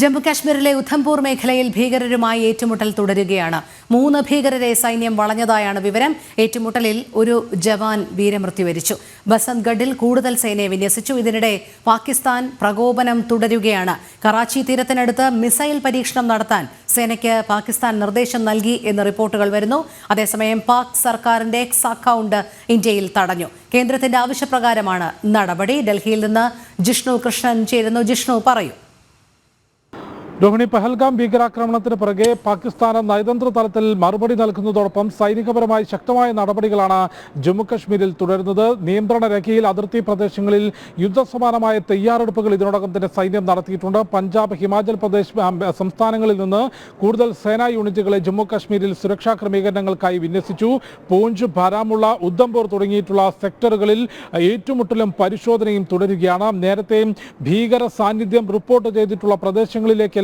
ജമ്മുകാശ്മീരിലെ ഉധംപൂർ മേഖലയിൽ ഭീകരരുമായി ഏറ്റുമുട്ടൽ തുടരുകയാണ്. മൂന്ന് ഭീകരരെ സൈന്യം വളഞ്ഞതായാണ് വിവരം. ഏറ്റുമുട്ടലിൽ ഒരു ജവാൻ വീരമൃത്യു വരിച്ചു. ബസന്ത്ഗഡിൽ കൂടുതൽ സേനയെ വിന്യസിച്ചു. ഇതിനിടെ പാകിസ്ഥാൻ പ്രകോപനം തുടരുകയാണ്. കറാച്ചി തീരത്തിനടുത്ത് മിസൈൽ പരീക്ഷണം നടത്താൻ സേനയ്ക്ക് പാകിസ്ഥാൻ നിർദ്ദേശം നൽകി എന്ന് റിപ്പോർട്ടുകൾ വരുന്നു. അതേസമയം പാക് സർക്കാരിന്റെ എക്സ് അക്കൗണ്ട് ഇന്ത്യയിൽ തടഞ്ഞു. കേന്ദ്രത്തിന്റെ ആവശ്യപ്രകാരമാണ് നടപടി. ഡൽഹിയിൽ നിന്ന് ജിഷ്ണു കൃഷ്ണൻ ചേരുന്നു. ജിഷ്ണു പറയൂ. രോഹിണി പെഹൽഗാം ഭീകരാക്രമണത്തിന് പിറകെ പാകിസ്ഥാന് നയതന്ത്ര തലത്തിൽ മറുപടി നൽകുന്നതോടൊപ്പം സൈനികപരമായി ശക്തമായ നടപടികളാണ് ജമ്മുകശ്മീരിൽ തുടരുന്നത്. നിയന്ത്രണ രേഖയിൽ അതിർത്തി പ്രദേശങ്ങളിൽ യുദ്ധസമാനമായ തയ്യാറെടുപ്പുകൾ ഇതിനോടകം തന്നെ സൈന്യം നടത്തിയിട്ടുണ്ട്. പഞ്ചാബ് ഹിമാചൽ പ്രദേശ് സംസ്ഥാനങ്ങളിൽ നിന്ന് കൂടുതൽ സേനാ യൂണിറ്റുകളെ ജമ്മുകശ്മീരിൽ സുരക്ഷാ ക്രമീകരണങ്ങൾക്കായി വിന്യസിച്ചു. പൂഞ്ച് ബാരാമുള്ള ഉദ്ധംപൂർ തുടങ്ങിയിട്ടുള്ള സെക്ടറുകളിൽ ഏറ്റുമുട്ടലും പരിശോധനയും തുടരുകയാണ്. നേരത്തെ ഭീകര സാന്നിധ്യം റിപ്പോർട്ട് ചെയ്തിട്ടുള്ള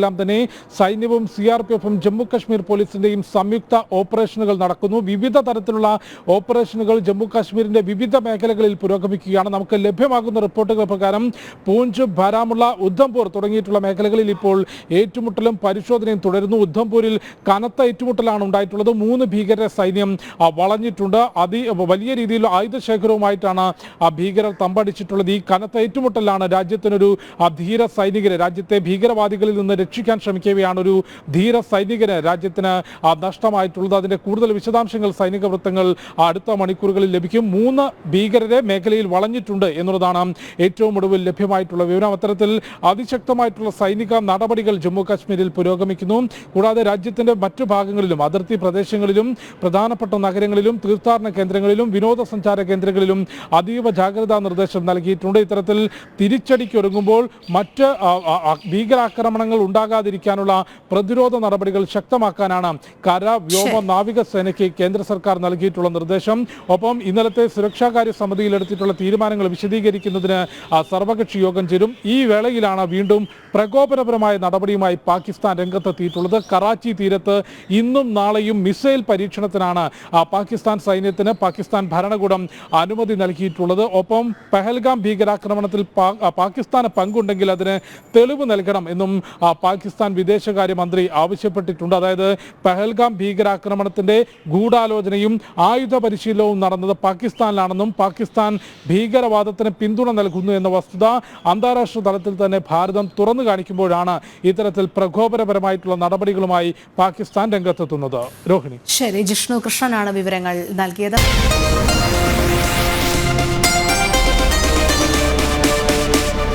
പ്രദേശങ്ങളിലേക്കെല്ലാം തന്നെ സൈന്യവും സി ആർ പി എഫും ജമ്മു കാശ്മീർ പോലീസിന്റെയും സംയുക്ത ഓപ്പറേഷനുകൾ നടക്കുന്നു. വിവിധ തരത്തിലുള്ള ഓപ്പറേഷനുകൾ ജമ്മു കാശ്മീരിന്റെ വിവിധ മേഖലകളിൽ പുരോഗമിക്കുകയാണ്. നമുക്ക് ലഭ്യമാകുന്ന റിപ്പോർട്ടുകൾ പ്രകാരം പൂഞ്ച് ബാരാമുള്ള ഉദ്ധംപൂർ തുടങ്ങിയിട്ടുള്ള മേഖലകളിൽ ഇപ്പോൾ ഏറ്റുമുട്ടലും പരിശോധനയും തുടരുന്നു. ഉദ്ധംപൂരിൽ കനത്ത ഏറ്റുമുട്ടലാണ് ഉണ്ടായിട്ടുള്ളത്. മൂന്ന് ഭീകരരെ സൈന്യം വളഞ്ഞിട്ടുണ്ട്. അതി വലിയ രീതിയിൽ ആയുധശേഖരവുമായിട്ടാണ് ആ ഭീകരർ തമ്പടിച്ചിട്ടുള്ളത്. ഈ കനത്ത ഏറ്റുമുട്ടലാണ് രാജ്യത്തിനൊരു ധീര സൈനികരെ രാജ്യത്തെ ഭീകരവാദികളിൽ നിന്ന് രക്ഷിക്കാൻ ശ്രമിക്കവെയാണ് ഒരു ധീര സൈനികന് രാജ്യത്തിന് നഷ്ടമായിട്ടുള്ളത്. അതിന്റെ കൂടുതൽ വിശദാംശങ്ങൾ സൈനിക വൃത്തങ്ങൾ അടുത്ത മണിക്കൂറുകളിൽ ലഭിക്കും. മൂന്ന് ഭീകരരെ മേഖലയിൽ വളഞ്ഞിട്ടുണ്ട് എന്നുള്ളതാണ് ഏറ്റവും ഒടുവിൽ ലഭ്യമായിട്ടുള്ള വിവരം. അത്തരത്തിൽ അതിശക്തമായിട്ടുള്ള സൈനിക നടപടികൾ ജമ്മു കാശ്മീരിൽ പുരോഗമിക്കുന്നു. കൂടാതെ രാജ്യത്തിന്റെ മറ്റു ഭാഗങ്ങളിലും അതിർത്തി പ്രദേശങ്ങളിലും പ്രധാനപ്പെട്ട നഗരങ്ങളിലും തീർത്ഥാടന കേന്ദ്രങ്ങളിലും വിനോദസഞ്ചാര കേന്ദ്രങ്ങളിലും അതീവ ജാഗ്രതാ നിർദ്ദേശം നൽകിയിട്ടുണ്ട്. ഇത്തരത്തിൽ തിരിച്ചടിക്കൊരുങ്ങുമ്പോൾ മറ്റ് ഭീകരാക്രമണങ്ങൾ ഉണ്ടാകും. ഉണ്ടാകാതിരിക്കാനുള്ള പ്രതിരോധ നടപടികൾ ശക്തമാക്കാനാണ് കര വ്യോമ നാവിക സേനയ്ക്ക് കേന്ദ്ര സർക്കാർ നൽകിയിട്ടുള്ള നിർദ്ദേശം. ഒപ്പം ഇന്നലത്തെ സുരക്ഷാകാര്യ സമിതിയിൽ എടുത്തിട്ടുള്ള തീരുമാനങ്ങൾ വിശദീകരിക്കുന്നതിന് സർവകക്ഷി യോഗം ചേരും. ഈ വേളയിലാണ് വീണ്ടും പ്രകോപനപരമായ നടപടിയുമായി പാകിസ്ഥാൻ രംഗത്തെത്തിയിട്ടുള്ളത്. കറാച്ചി തീരത്ത് ഇന്നും നാളെയും മിസൈൽ പരീക്ഷണത്തിനാണ് പാകിസ്ഥാൻ സൈന്യത്തിന് പാകിസ്ഥാൻ ഭരണകൂടം അനുമതി നൽകിയിട്ടുള്ളത്. ഒപ്പം പഹൽഗാം ഭീകരാക്രമണത്തിൽ പാകിസ്ഥാന് പങ്കുണ്ടെങ്കിൽ അതിന് തെളിവ് നൽകണം എന്നും പാകിസ്ഥാൻ വിദേശകാര്യമന്ത്രി ആവശ്യപ്പെട്ടിട്ടുണ്ട്. അതായത് പെഹൽഗാം ഭീകരാക്രമണത്തിന്റെ ഗൂഢാലോചനയും ആയുധ പരിശീലനവും നടന്നത് പാകിസ്ഥാനിലാണെന്നും പാകിസ്ഥാൻ ഭീകരവാദത്തിന് പിന്തുണ നൽകുന്നു എന്ന വസ്തുത അന്താരാഷ്ട്ര തലത്തിൽ തന്നെ ഭാരതം തുറന്നു കാണിക്കുമ്പോഴാണ് ഇത്തരത്തിൽ പ്രകോപനപരമായിട്ടുള്ള നടപടികളുമായി പാകിസ്ഥാൻ രംഗത്തെത്തുന്നത്. രോഹിണി. ശരി ജിഷ്ണു കൃഷ്ണനാണ് വിവരങ്ങൾ നൽകിയത്.